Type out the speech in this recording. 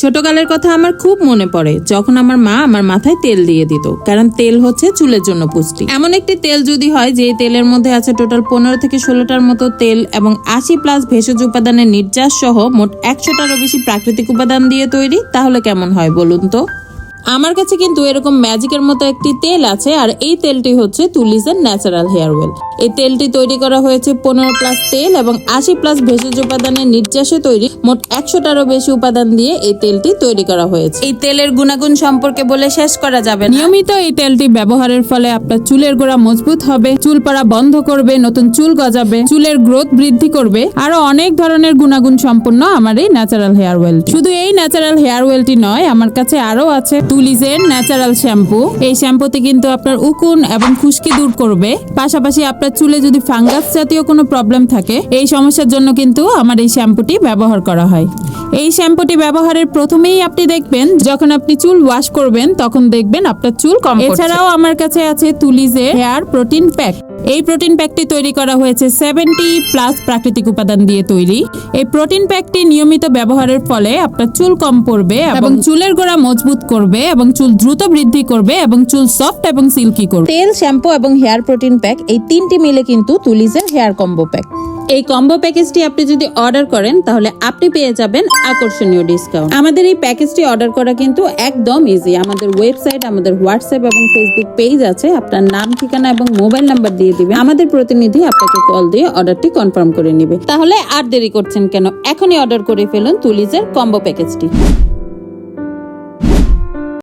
ছোটকালের কথা আমার খুব মনে পড়ে, যখন আমার মা আমার মাথায় তেল দিয়ে দিত, কারণ তেল হচ্ছে চুলের জন্য পুষ্টি। এমন একটি তেল যদি হয় যে তেলের মধ্যে আছে টোটাল পনেরো থেকে ষোলোটার মতো তেল এবং আশি প্লাস ভেষজ উপাদানের নির্যাস সহ মোট একশোটারও বেশি প্রাকৃতিক উপাদান দিয়ে তৈরি, তাহলে কেমন হয় বলুন তো? আমার কাছে কিন্তু এরকম ম্যাজিকের মতো একটি তেল আছে আর এই তেলটি হচ্ছে তুলিজের ন্যাচারাল হেয়ার অয়েল। এই তেলটি তৈরি করা হয়েছে পনেরো প্লাস তেল এবং আশি প্লাস ভেষজ উপাদানের নির্যাসে তৈরি। মোট একশোটারও বেশি উপাদান দিয়ে এই তেলটি তৈরি করা হয়েছে। এই তেলের গুণাগুণ সম্পর্কে বলে শেষ করা যাবে নিয়মিত এই তেলটি ব্যবহারের ফলে আপনার চুলের গোড়া মজবুত হবে চুল পড়া বন্ধ করবে নতুন চুল গজাবে চুলের গ্রোথ বৃদ্ধি করবে আরও অনেক ধরনের গুণাগুণ সম্পন্ন আমার এই ন্যাচারাল হেয়ার অয়েল। শুধু এই ন্যাচারাল হেয়ার অয়েলটি নয় আমার কাছে আরও আছে। টুলিজের ন্যাচারাল শ্যাম্পু এই শ্যাম্পুতে কিন্তু আপনার উকুন এবং খুশকি দূর করবে। পাশাপাশি আপনার চুলে যদি ফাঙ্গাস জাতীয় কোনো প্রবলেম থাকে, এই সমস্যার জন্য কিন্তু আমার এই শ্যাম্পুটি ব্যবহার করা হয়। এই শ্যাম্পুটি ব্যবহারের প্রথমেই আপনি দেখবেন, যখন আপনি চুল ওয়াশ করবেন, তখন দেখবেন আপনার চুল কম এছাড়াও আমার কাছে আছে তুলিজের হেয়ার প্রোটিন প্যাক এই প্রোটিন প্যাকটি তৈরি করা হয়েছে সেভেন্টি প্লাস প্রাকৃতিক উপাদান দিয়ে তৈরি। এই প্রোটিন প্যাকটি নিয়মিত ব্যবহারের ফলে আপনার চুল কম পড়বে এবং চুলের গোড়া মজবুত করবে এবং চুল দ্রুত বৃদ্ধি করবে এবং চুল সফট এবং সিল্কি করবে। তেল শ্যাম্পু এবং হেয়ার প্রোটিন প্যাক এই তিনটি মিলে কিন্তু তুলিজের হেয়ার কম্বো প্যাক এই কম্বো প্যাকেজটি আপনি যদি অর্ডার করেন, তাহলে আপনি পেয়ে যাবেন আকর্ষণীয় ডিসকাউন্ট। আমাদের এই প্যাকেজটি অর্ডার করা কিন্তু একদম ইজি আমাদের ওয়েবসাইট, আমাদের হোয়াটসঅ্যাপ এবং ফেসবুক পেজ আছে। আপনার নাম, ঠিকানা এবং মোবাইল নাম্বার দিয়ে দিবেন। আমাদের প্রতিনিধি আপনাকে কল দিয়ে অর্ডারটি কনফার্ম করে নেবে। তাহলে আর দেরি করছেন কেন? এখনই অর্ডার করে ফেলুন তুলিজের কম্বো প্যাকেজটি।